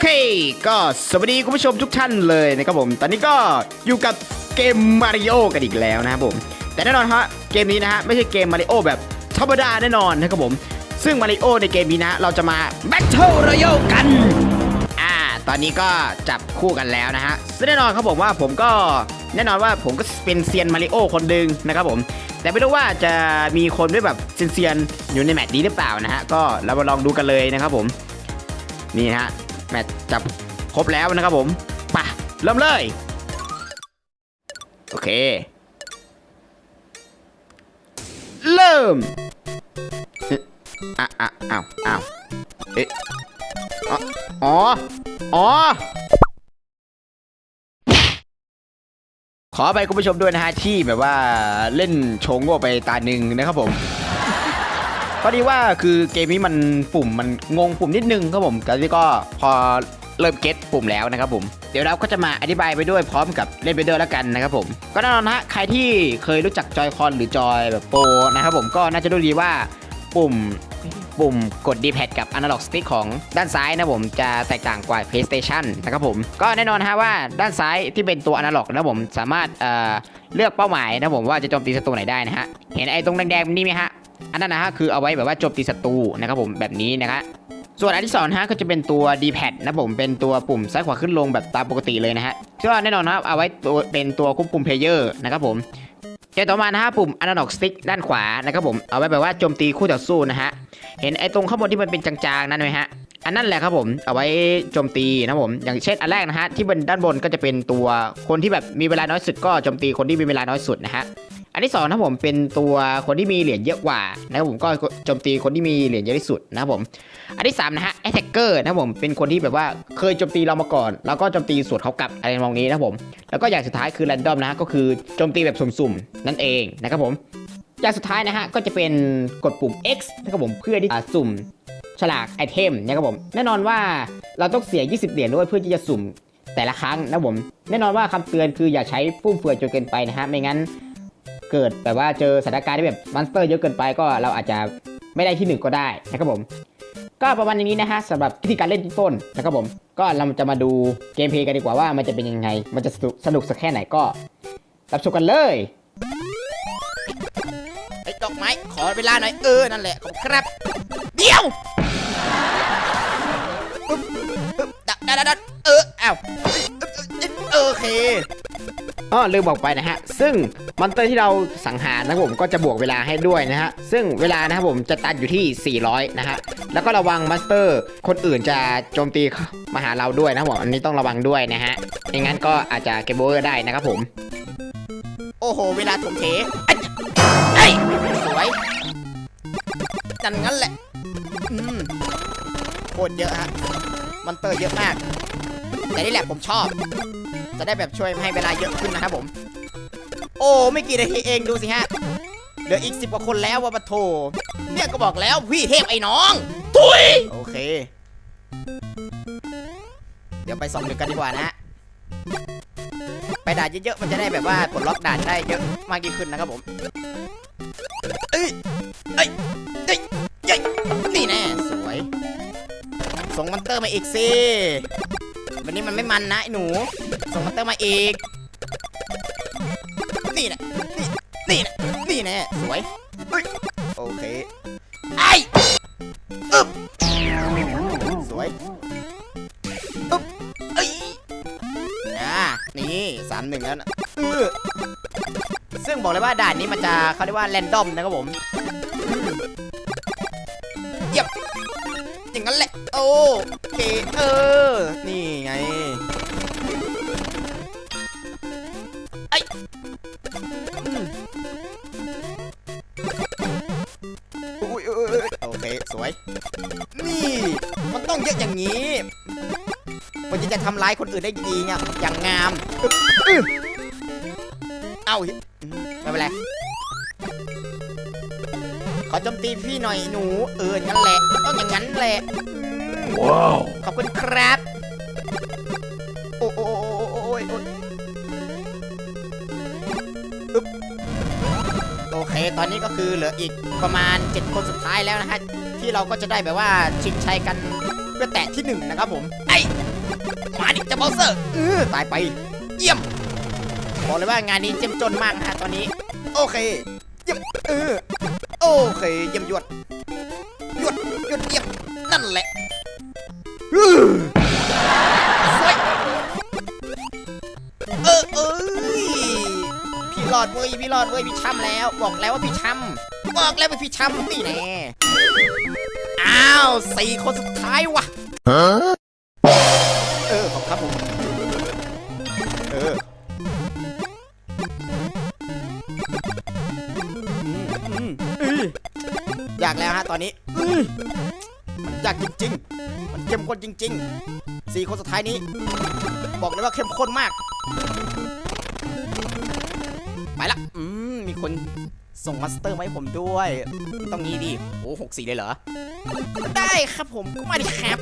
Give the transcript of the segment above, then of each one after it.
เค ก็สวัสดีคุณผู้ชมทุกท่านเลยนะครับผม ตอนนี้ก็อยู่กับเกมมาริโอกันอีกแล้วนะครับผม แต่แน่นอนฮะเกมนี้นะฮะไม่ใช่เกมมาริโอแบบธรรมดาแน่นอนนะครับผม ซึ่งมาริโอในเกมนี้นะ เราจะมาแบทเทิลรอยัลกัน อ่า ตอนนี้ก็จับคู่กันแล้วนะฮะซึ่งแน่นอนครับผมว่าผมก็แน่นอนว่าผมก็เป็นเซียนมาริโอคนหนึ่งนะครับผม แต่ไม่รู้ว่าจะมีคนด้วยแบบเซียนๆอยู่ในแมตช์นี้หรือเปล่านะฮะก็เรามาลองดูกันเลยนะครับผมนี่ฮะ แมตช์จับครบแล้วนะครับผมปะเริ่มเลย โอเค เริ่มอะอะอ้าวอ้าวเอ๊ะอ๋อ อ๋ออ๋อขอไปคุณผู้ชมด้วยนะฮะที่แบบว่าเล่นโชงโง่ไปตาหนึ่งนะครับผม พอดีว่าคือเกมนี้มันปุ่มมันงงปุ่มนิดนึงครับผมแต่ที่ก็พอเริ่มเก็ตปุ่มแล้วนะครับผม เดี๋ยวเราก็จะมาอธิบายไปด้วยพร้อมกับเล่นไปด้วยแล้วกันนะครับผม ก็แน่นอนะฮะใครที่เคยรู้จักจอยคอนหรือจอยแบบโปรนะครับผมก็น่าจะรู้ดีว่าปุ่มปุ่มกด D-pad กับ Analog Stick ของด้านซ้ายนะผมจะแตกต่างกว่า PlayStation นะครับผม ก็แน่นอนฮะว่าด้านซ้ายที่เป็นตัว Analog นะผมสามารถเเลือกเป้าหมายนะผมว่าจะโจมตีศัตรูไหนได้นะฮะ เห็นไอ้ตรงแดงๆนี่ไหมฮะ อันนั้นนะฮะคือเอาไว้แบบว่าโจมตีศัตรูนะครับผมแบบนี้นะครับส่วนอันที่สองนะฮะก็จะเป็นตัว D-pad นะผมเป็นตัวปุ่มซ้ายขวาขึ้นลงแบบตามปกติเลยนะฮะก็แน่นอนนะครับเอาไว้ตัวเป็นตัวควบคุมเพลเยอร์นะครับผมเดี๋ยวต่อมานะฮะปุ่ม analog stick ด้านขวานะครับผมเอาไว้แบบว่าโจมตีคู่ต่อสู้นะฮะเห็นไอ้ตรงข้างบนที่มันเป็นจางๆนั่นไหมฮะอันนั้นแหละครับผมเอาไว้โจมตีนะผมอย่างเช่นอันแรกนะฮะที่บนด้านบนก็จะเป็นตัวคนที่แบบมีเวลาน้อยสุดก็โจมตีคนที่มีเวลาน้อยสุดนะฮะ อันที่สองนะผมเป็นตัวคนที่มีเหรียญเยอะกว่านะครับผมก็โจมตีคนที่มีเหรียญเยอะที่สุดนะครับผมอันที่สามนะฮะ attacker นะครับผมเป็นคนที่แบบว่าเคยโจมตีเรามาก่อน แล้วก็โจมตีสวนเขากลับอะไรมองนี้นะครับผม แล้วก็อย่างสุดท้ายคือ random นะฮะก็คือโจมตีแบบสุ่มๆนั่นเองนะครับผมอย่างสุดท้ายนะฮะก็จะเป็นกดปุ่ม X นะครับผมเพื่อที่จะสุ่มฉลากไอเทมนะครับผมแน่นอนว่าเราต้องเสีย 20 เหรียญด้วยเพื่อที่จะสุ่มแต่ละครั้งนะผมแน่นอนว่าคำเตือนคืออย่าใช้ฟุ่มเฟือยจนเกินไปนะฮะไม่งั้น เกิดแบบว่าเจอสถานการณ์ที่แบบมอนสเตอร์เยอะเกินไปก็เราอาจจะไม่ได้ที่หนึ่งก็ได้นะครับผม ก็ประมาณนี้นะฮะสำหรับวิธีการเล่นต้นนะครับผม ก็เราจะมาดูเกมเพลย์กันดีกว่าว่ามันจะเป็นยังไง มันจะสนุกสักแค่ไหนก็รับชมกันเลยไอ้ดอกไม้ขอเวลาหน่อยเออนั่นแหละขอบครับ เดี๋ยวดัดดัดเอออ้าวโอเค อ๋อลืมบอกไปนะฮะ ซึ่งมอนสเตอร์ที่เราสังหารนะครับผมก็จะบวกเวลาให้ด้วยนะฮะ ซึ่งเวลานะครับผมจะตันอยู่ที่ 400 นะฮะ แล้วก็ระวังมอนสเตอร์ คนอื่นจะโจมตีมาหาเราด้วยนะครับผมอันนี้ต้องระวังด้วยนะฮะไม่งั้นก็อาจจะเกมโอเวอร์ได้นะครับผม โอ้โห เวลาถมเทไอ้ไอ้สวยนั่นงั้นแหละ อืมโคตรเยอะฮะ มอนเตอร์เยอะมาก แต่นี่แหละผมชอบ จะได้แบบช่วยให้เวลาเยอะขึ้นนะครับผม โอ้ไม่กี่นาทีเองดูสิฮะเหลืออีกสิบกว่าคนแล้วว่าปะโถเนี่ยก็บอกแล้วพี่เทพไอ้น้องทุยโอเค เดี๋ยวไปสองหนึ่งกันดีกว่านะไปด่านเยอะๆมันจะได้แบบว่าปลดล็อกด่านได้เยอะมากยิ่งขึ้นนะครับผมเอ้ยเอ้ยเอ้ยเอ้ยนี่แน่สวยส่งมอนเตอร์มาอีกสิ วันนี้มันไม่มันนะไอ้หนู ส่งมอนเตอร์มาอีก นี่แหละนี่นี่แหละนี่น่สวยโอเค ไอ้อึ๊บสวยอึ๊บเอ้ยอ่านี่สามหนึ่งแล้วนะเออซึ่งบอกเลยว่าด่านนี้มันจะเขาเรียกว่าแรนดอมนะครับผมเยี่ยมอย่างนั้นแหละ โอ้ เคเออ นี่ไงไอ้อืมอุ้ยโอเค สวย นี่ มันต้องเยอะอย่างนี้ มันจะจะทำร้ายคนอื่นได้ดีเนี่ยอย่างงาม เอ้าไม่เป็นไรขอโจมตีพี่หน่อยหนู เอองั้นแหละ ต้องอย่างนั้นแหละ ว้าว ขอบคุณครับ โอ้โอ้โอ้โอโอ้โอ้ยโอเค ตอนนี้ก็คือเหลืออีกประมาณ 7 คนสุดท้ายแล้วนะฮะ ที่เราก็จะได้แบบว่าชิงชัยกันเพื่อแตะที่หนึ่งนะครับผม ไอ้มาดิจะเบลเซอร์เออตายไป เยี่ยม บอกเลยว่างานนี้เจ้มจนมากนะฮะตอนนี้ โอเค เยี่ยม เออ โอเค เยี่ยมยวดยวดยวดเยี่ยม นั่นแหละ เออเอ้ยพี่รอดเว้ยพี่รอดเว้ยพี่ช้ำแล้ว บอกแล้วว่าพี่ช้ำบอกแล้วว่าพี่ช้ำนี่แน่อ้าวสี่คนสุดท้ายวะเออขอบครับผมเอออืมอืมอืมอยากแล้วฮะตอนนี้อื มมันอยากจริง ๆ มันเข้มข้นจริงๆสี่คนสุดท้ายนี้ บอกเลยว่าเข้มข้นมาก ไปละ อืม มีคนส่งมาสเตอร์มาให้ผมด้วย ต้องงี้ดิ โอ้หกสี่เลยเหรอ ได้ครับผมก็มาดิครับ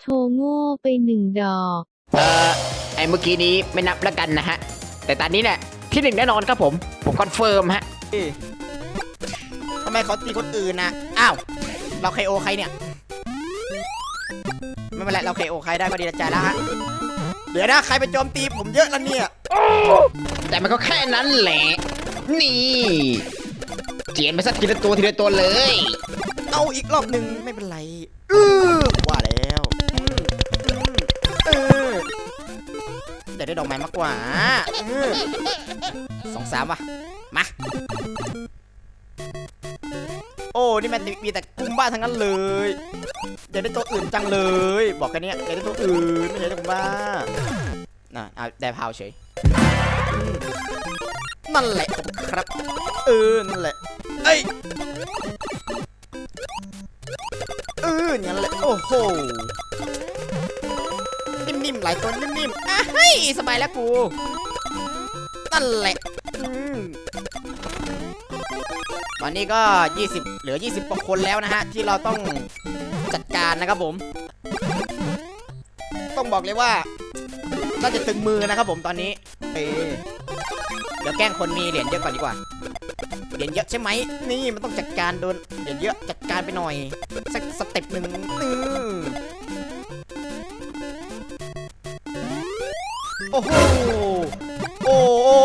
โชว์โง่ไปหนึ่งดอก เอ่อ ไอเมื่อกี้นี้ไม่นับแล้วกันนะฮะ แต่ตอนนี้เนี่ยที่หนึ่งแน่นอนครับผมผมคอนเฟิร์มฮะทำไมเขาตีคนอื่นนะอ้าว เราเคโอใครเนี่ย ไม่เป็นไร เราเคโอใครได้ก็ดีใจแล้วฮะ เดี๋ยวนะ ใครไปโจมตีผมเยอะแล้วเนี่ยแต่มันก็แค่นั้นแหละ นี่ เจียนไปสักทีละตัวทีละตัวเลย เอาอีกรอบหนึ่งไม่เป็นไรเออว่าแล้วอืมอืมเออแต่ได้ดอกไม้มากกว่าเออสองสามว่ะมา โอ้ นี่มันมีแต่กุมบ้าทั้งนั้นเลยอยากได้ตัวอื่นจังเลย บอกแค่นี้อยากได้ตัวอื่นไม่ใช่ตัวกุมบ้าน่ะเอาได้พาวเฉยนั่นแหละครับ เออ นั่นแหละ เอ้ยเอออย่างนั้นแหละ โอ้โห นิ่มๆ หลายตัวนิ่มๆอะเฮ้ย สบายแล้วกู นั่นแหละ ตอนนี้ก็ 20 เหลือ 20กว่าคนแล้วนะฮะ ที่เราต้องจัดการนะครับผม ต้องบอกเลยว่าน่าจะตึงมือนะครับผมตอนนี้เอเดี๋ยวแกล้งคนมีเหรียญเยอะก่อนดีกว่า เหรียญเยอะใช่ไหม นี่มันต้องจัดการโดนเหรียญเยอะจัดการไปหน่อย สักสเต็ปหนึ่งอือโอ้โหโอ้โอ้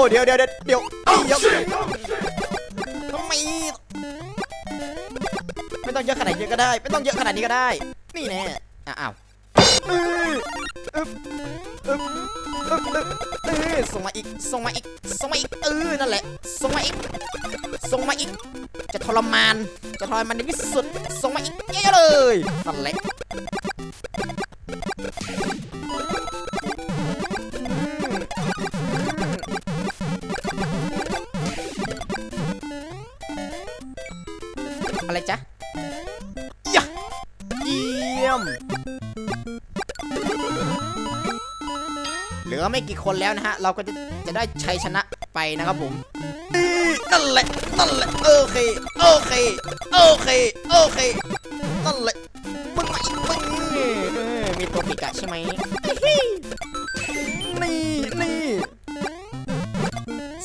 เดี๋ยวเดี๋ยวเดี๋ยวเดี๋ยวทำไมไม่ต้องเยอะขนาดนี้ก็ได้ ไม่ต้องเยอะขนาดนี้ก็ได้ นี่แน่อ้าวส่งมาอีก ส่งมาอีก ส่งมาอีก เออ นั่นแหละ ส่งมาอีก ส่งมาอีก จะทรมาน จะทรมานในที่สุด ส่งมาอีกเยอะๆเลย นั่นแหละ ไม่กี่คนแล้วนะฮะ เราก็จะจะได้ชัยชนะไปนะครับผมนั่นแหละนั่นแหละโอเคโอเคโอเคโอเคนั่นแหละมึงมาอีกมึงมีตัวปิกะใช่ไหมนี่นี่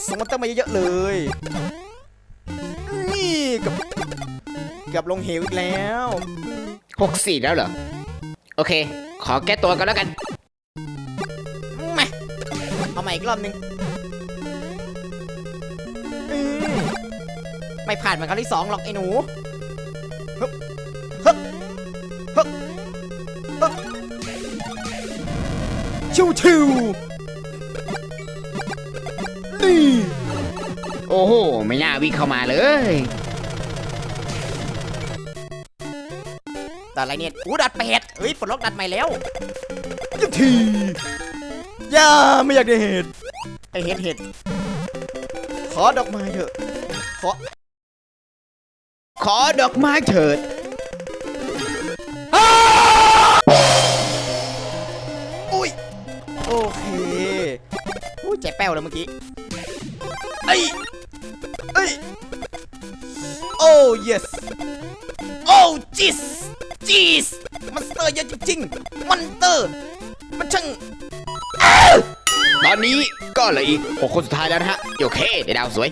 สมันเตอร์มาเยอะๆเลย นี่กับกับลงเหวอีกแล้ว64แล้วเหรอ โอเค ขอแก้ตัวกันแล้วกัน ม่อีกรอบหนึ่งอืมไม่ผ่านเหมือนครั้งที่สองหรอกไอ้หนูฮึบฮึบฮึบฮึบชิวชิวนี่โอ้โห ไม่น่าวิ่งเข้ามาเลย แต่อะไรเนี่ยอู้ดัดเป็ดเฮ้ยปลดล็อกดัดใหม่แล้วยังที อย่าไม่อยากได้เห็ดไอเห็ดเห็ดขอดอกไม้เถอะ ขอ ขอดอกไม้เถิดอุ้ย โอเคอุ้ยใจแป้วเลยเมื่อกี้เอ้ยเอ้ยโอ้ yes โอ้ jeez jeez มันสเตอร์เยอะจริงๆมันเตอร์ มันช่าง ตอนนี้ก็เหลืออีก6คนสุดท้ายแล้วนะฮะโอเคได้ดาวสวย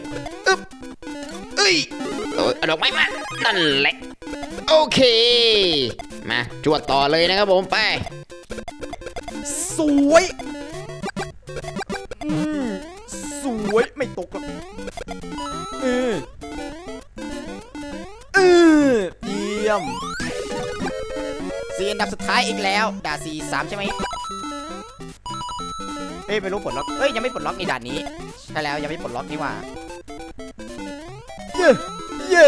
เอ้ยเออเอาดอกไม้มานั่นแหละโอเค มาจวดต่อเลยนะครับผมไป สวยอืมสวยไม่ตกหรอกเออเออเยี่ยมสี่อันดับสุดท้ายอีกแล้ว ด่าสี่สามใช่ไหม เอ้ยไม่รู้ปลดล็อกเอ้ยยังไม่ปลดล็อกในด่านนี้ใช่แล้วยังไม่ปลดล็อกนี่หว่าเย่เย่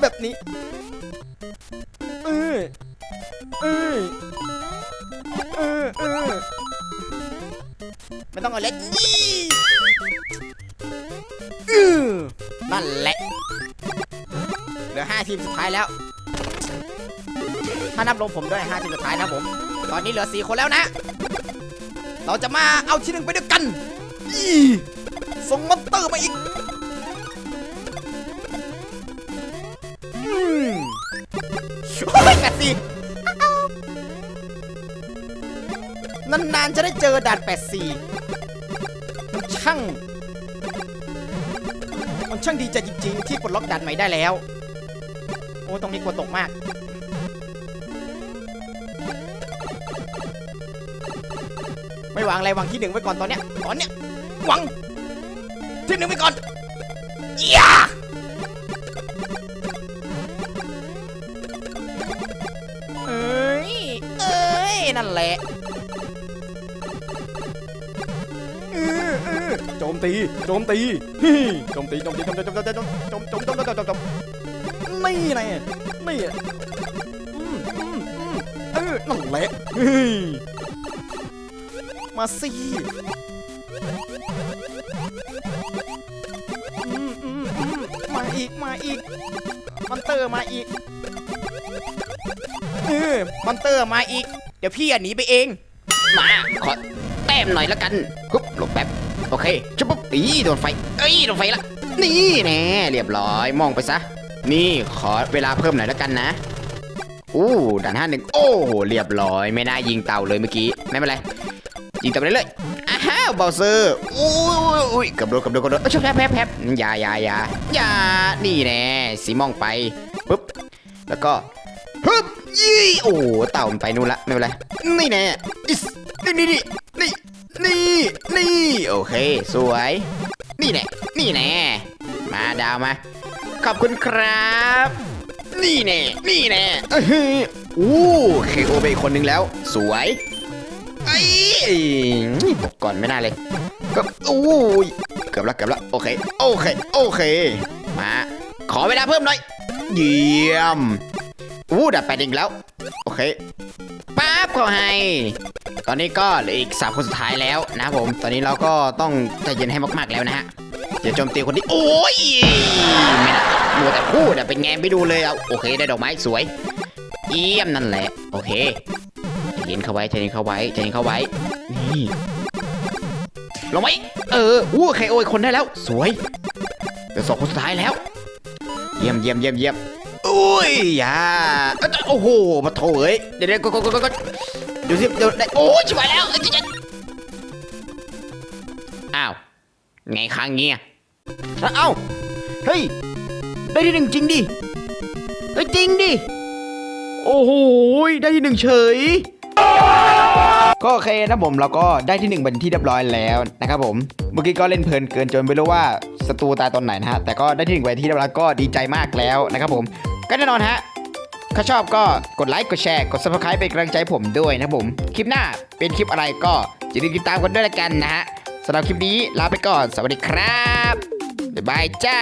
แบบนี้เออเออเออเออไม่ต้องเอาเล็กยี่เออนั่นแหละเหลือห้าทีมสุดท้ายแล้ว ถ้านับรวมผมด้วยห้าทีมสุดท้ายนะผม ตอนนี้เหลือสี่คนแล้วนะ เราจะมาเอาที่หนึ่งไปด้วยกันส่งมอนเตอร์มาอีกอืมโอ้ยแปดสี่นานๆจะได้เจอด่าน84มันช่าง มันช่างดีใจจริงๆ ที่ปลดล็อกด่านใหม่ได้แล้ว โอ้ตรงนี้กลัวตกมาก ไม่วางอะไรวางที่หนึ่งไว้ก่อนตอนเนี้ยตอนเนี้ยวางที่หนึ่งไว้ก่อนเย้เอ้ยเอ้ยนั่นแหละโจมตีโจมตีโจมตีโจมตีโจมตีโจมตีโจมโจมโจมโจมโจมโจมโจมนี่ไงไม่อืมอืมอืมเออนั่นแหละ มาสิมาอีกมาอีกมอนเตอร์มาอีกเออมอนเตอร์มาอีก เดี๋ยวพี่อะหนีไปเอง มาขอแต้มหน่อยละกันฮึบหลบแป๊บโอเคชุบปุ๊บอีโดนไฟเอ้ยโดนไฟละนี่แน่เรียบร้อยมองไปซะ นี่ขอเวลาเพิ่มหน่อยละกันนะอู้ด่านห้าหนึ่งโอ้เรียบร้อย ไม่น่ายิงเต่าเลยเมื่อกี้ ไม่เป็นไร ยิงต่อไปเรื่อยอ้าวเบลเซอร์อุ้ยอุ้ยกับโดนกับโดนกับโดนเอ้ยแพบแพบแพบอย่าอย่าอย่าอย่านี่แน่สีมองไปปุ๊บแล้วก็ฮึบยี่โอ้เต่ามันไปนู่นละไม่เป็นไรนี่แน่อิสนี่นี่นี่นี่นี่โอเค สวย นี่แน่นี่แน่มาดาวมา ขอบคุณครับ นี่แน่นี่แน่อู้เคโอไปอีกคนนึงแล้ว สวย ไอ้บอกก่อนไม่น่าเลยก็อู้ยเกือบละเกือบละโอเคโอเคโอเคมาขอเวลาเพิ่มหน่อย เยี่ยมอู้ดับแปดอีกแล้ว โอเคป๊าบเขาให้ ตอนนี้ก็เหลืออีกสามคนสุดท้ายแล้วนะผม ตอนนี้เราก็ต้องใจเย็นให้มากๆแล้วนะฮะอย่าโจมตีคนที่โอ้ยไม่นะมัวแต่พูดอะเป็นไงไปดูเลยเอาโอเคได้ดอกไม้สวย เยี่ยมนั่นแหละ โอเค ย็นเข้าไว้ใจเย็นเข้าไว้ใจเย็นเข้าไว้ นี่ลงไว้เอออู้เคโอคนได้แล้ว สวยเดี๋ยวสองคนสุดท้ายแล้ว เยี่ยมเยี่ยมเยี่ยมเยี่ยมอุ้ยอย่าเอ้ยโอ้โหมาโถเอ้ยเดี๋ยวเดี๋ยวก็ก็ก็ก็ดูสิเดี๋ยวได้โอ้ยชิบหายแล้วเอ้ยเจ๊ะอ้าวไงค้างเงี้ยเอ้าเฮ้ยได้ที่หนึ่งจริงดิเฮ้ยจริงดิโอ้โหได้ที่หนึ่งเฉย ก็โอเคนะผมเราก็ได้ที่หนึ่งเป็นที่เรียบร้อยแล้วนะครับผมเมื่อกี้ก็เล่นเพลินเกินจนไม่รู้ว่าศัตรูตายตอนไหนนะฮะแต่ก็ได้ที่หนึ่งไปที่เรียบร้อยก็ดีใจมากแล้วนะครับผมก็แน่นอนฮะถ้าชอบก็กดไลค์กดแชร์กด subscribe เป็นกำลังใจผมด้วยนะครับผมคลิปหน้าเป็นคลิปอะไรก็อย่าลืมติดตามกันด้วยละกันนะฮะสำหรับคลิปนี้ลาไปก่อนสวัสดีครับบ๊ายบายจ้า